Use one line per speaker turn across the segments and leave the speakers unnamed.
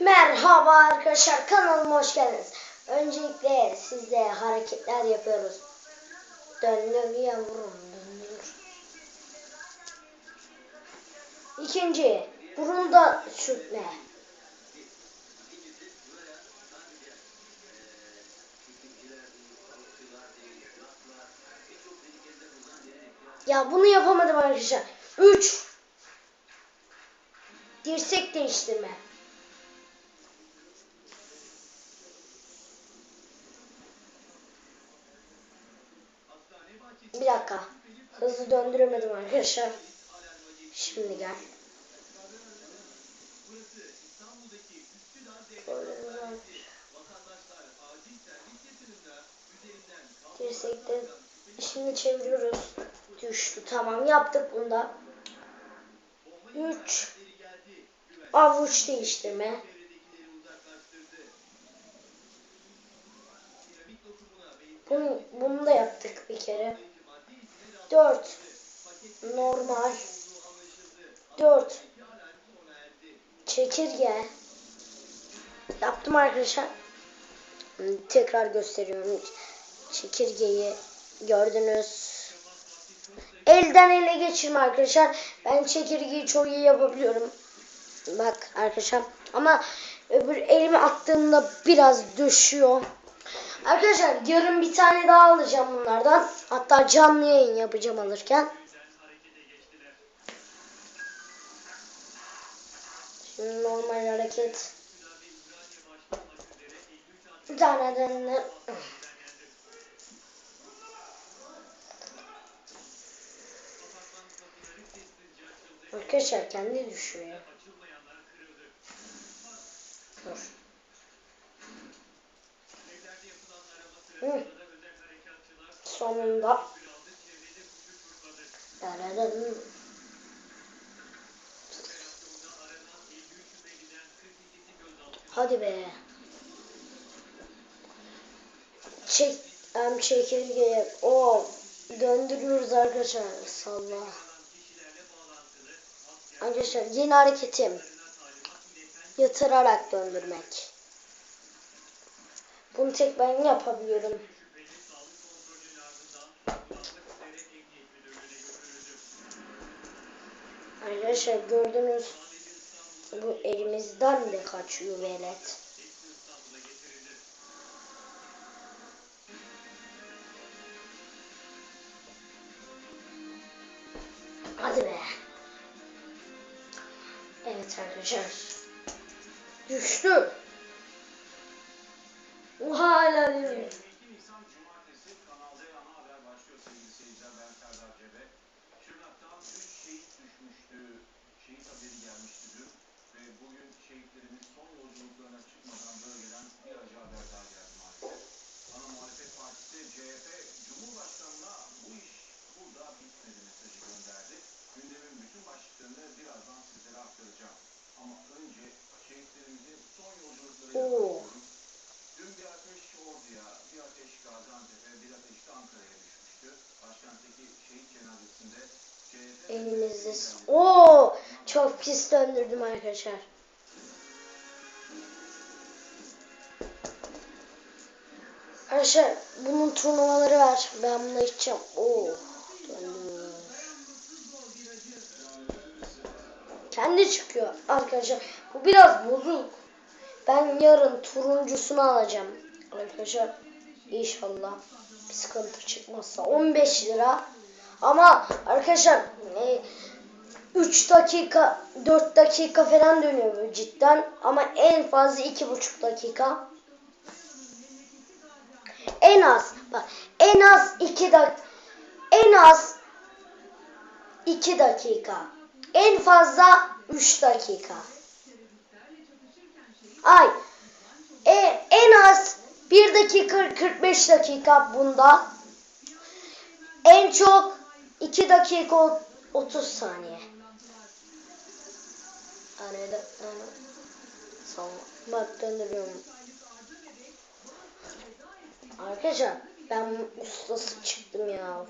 Merhaba arkadaşlar kanalıma hoş geldiniz. Öncelikle sizle hareketler yapıyoruz. Döndür yavrum döndür. İkinci burunda sürtme. Ya bunu yapamadım arkadaşlar. Üç. Dirsek değiştirme. Bir dakika. Hızlı döndüremedim arkadaşlar. Şimdi gel. Dirsekte. Şimdi çeviriyoruz. Düştü. Tamam yaptık bunda. 3 avuç değiştirme. Bunu, bunu da yaptık bir kere. 4 normal 4 çekirge yaptım arkadaşlar. Tekrar gösteriyorum. Çekirgeyi gördünüz. Elden ele geçirme arkadaşlar. Ben çekirgeyi çok iyi yapabiliyorum. Bak arkadaşlar. Ama öbür elimi attığımda biraz düşüyor. Arkadaşlar yarın bir tane daha alacağım bunlardan. Hatta canlı yayın yapacağım alırken. Şimdi normal hareket. Bir tane de Arkadaşlar kendi düşüyor. Dur. Sonunda. Dararan. Hadi be. Çek, hem çekirgeye. O döndürüyoruz arkadaşlar. Salla. Arkadaşlar yeni hareketim. Yatırarak döndürmek. Bunu tek ben yapabiliyorum. Arkadaşlar gördünüz bu elimizden de kaçıyor velet. Hadi be. Evet arkadaşlar. Düştü. Bu hala değil.
22
çok pis döndürdüm arkadaşlar. Arkadaşlar bunun turnuvaları var. Ben bunu içeceğim. Oo, döndür. Kendi çıkıyor arkadaşlar. Bu biraz bozuk. Ben yarın turuncusunu alacağım. Arkadaşlar inşallah bir sıkıntı çıkmazsa 15 lira. Ama arkadaşlar e, 3 dakika 4 dakika falan dönüyor cidden. Ama en fazla 2,5 dakika. En az bak en az 2 dak en az 2 dakika. En fazla 3 dakika. Ay e, en az 1 dakika 45 dakika bunda. En çok 2 dakika 30 saniye. Arada e, ama salla. Bak döndürüyorum. Arkadaşlar ben ustası çıktım ya.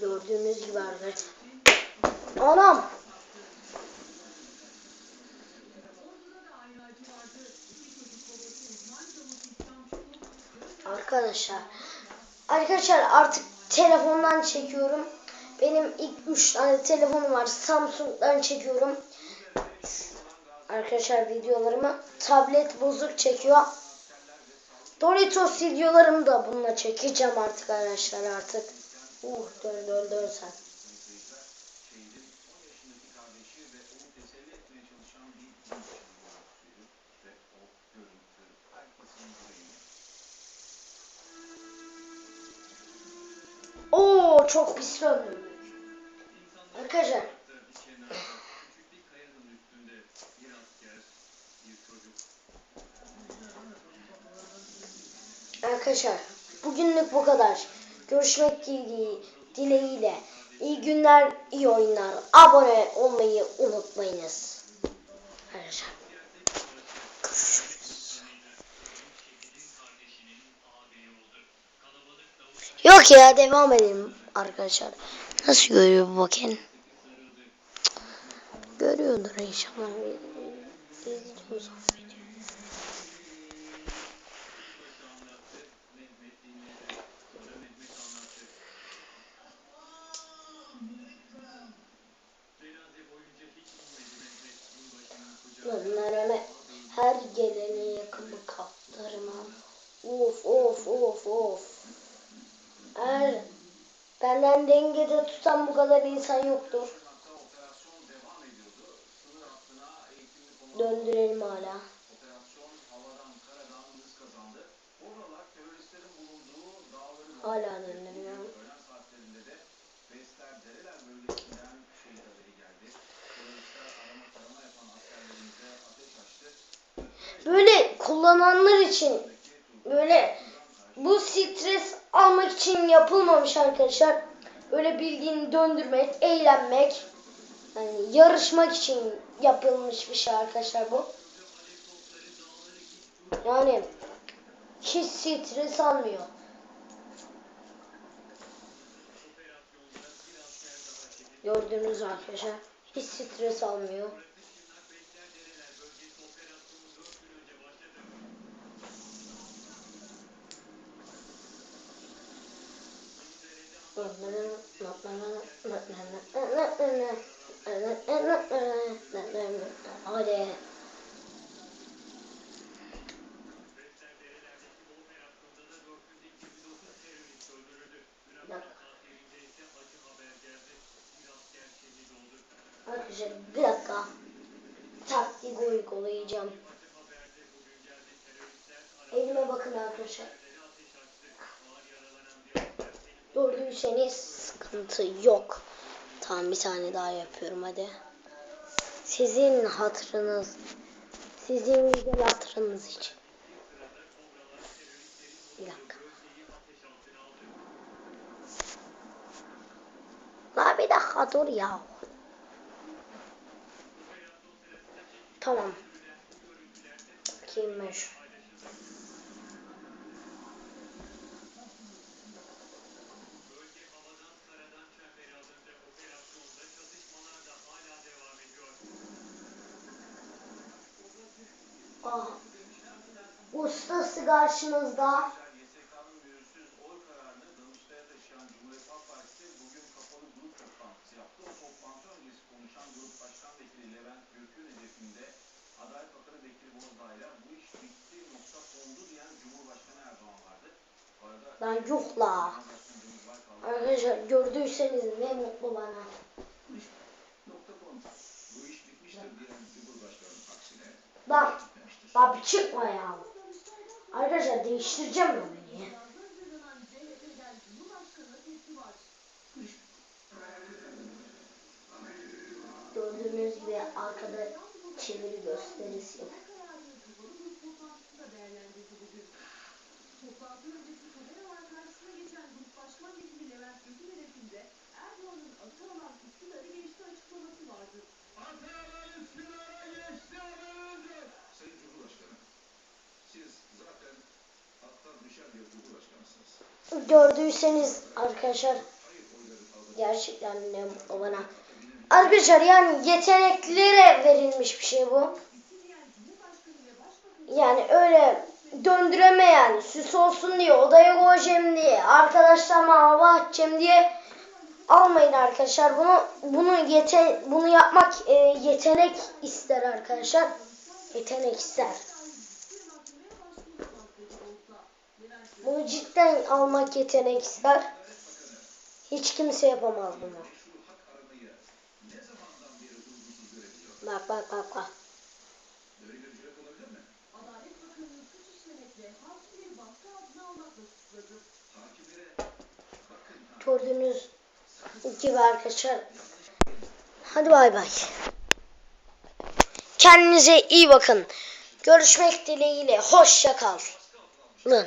Gördüğünüz gibi arkadaşlar. Anam! Arkadaşlar. Arkadaşlar artık telefondan çekiyorum. Benim ilk 3 tane telefonum var. Samsung'dan çekiyorum. Arkadaşlar videolarımı tablet bozuk çekiyor. Doritos videolarımı da bununla çekeceğim artık arkadaşlar artık. Uh dön dön dön sen. çok pis döndüm. Arkadaşlar Arkadaşlar bugünlük bu kadar. Görüşmek dile- dileğiyle. İyi günler, iyi oyunlar. Abone olmayı unutmayınız. Arkadaşlar. Yok ya devam edelim arkadaşlar. Nasıl görüyor bu bakın? Görüyordur inşallah. İzliyoruz benden dengede tutan bu kadar insan yoktur. Döndürelim hala. Hala döndürüyorum. Böyle kullananlar için böyle bu stres almak için yapılmamış arkadaşlar. Böyle bildiğini döndürmek, eğlenmek, yani yarışmak için yapılmış bir şey arkadaşlar bu. Yani hiç stres almıyor. Gördüğünüz arkadaşlar hiç stres almıyor. Hadi. Bir dakika. Taktik uygulayacağım. Elime bakın arkadaşlar. Gördüyseniz sıkıntı yok. Tamam bir tane daha yapıyorum hadi. Sizin hatırınız, sizin güzel hatırınız için. Bir dakika. La bir dakika dur ya. Tamam. Kimmiş?
Bölge vardı. Bu arada
Lan yok la. Arkadaşlar gördüyseniz ne mutlu bana. Bak. Bir çıkma ya. Arkadaşlar değiştireceğim ya beni. Gördüğünüz gibi arkada çeviri gösterisi yok. Gördüyseniz arkadaşlar Gerçekten ne mutlu bana. Arkadaşlar yani yeteneklere verilmiş bir şey bu. Yani öyle döndüremeyen, süs olsun diye, odaya koyacağım diye, arkadaşlarıma hava atacağım diye almayın arkadaşlar. Bunu bunu yete bunu yapmak e, yetenek ister arkadaşlar. Yetenek ister. Bunu cidden almak yetenek ister. Hiç kimse yapamaz bunu. Bak bak bak bak. Gördüğünüz gibi arkadaşlar. Hadi bay bay. Kendinize iyi bakın. Görüşmek dileğiyle. Hoşça kalın.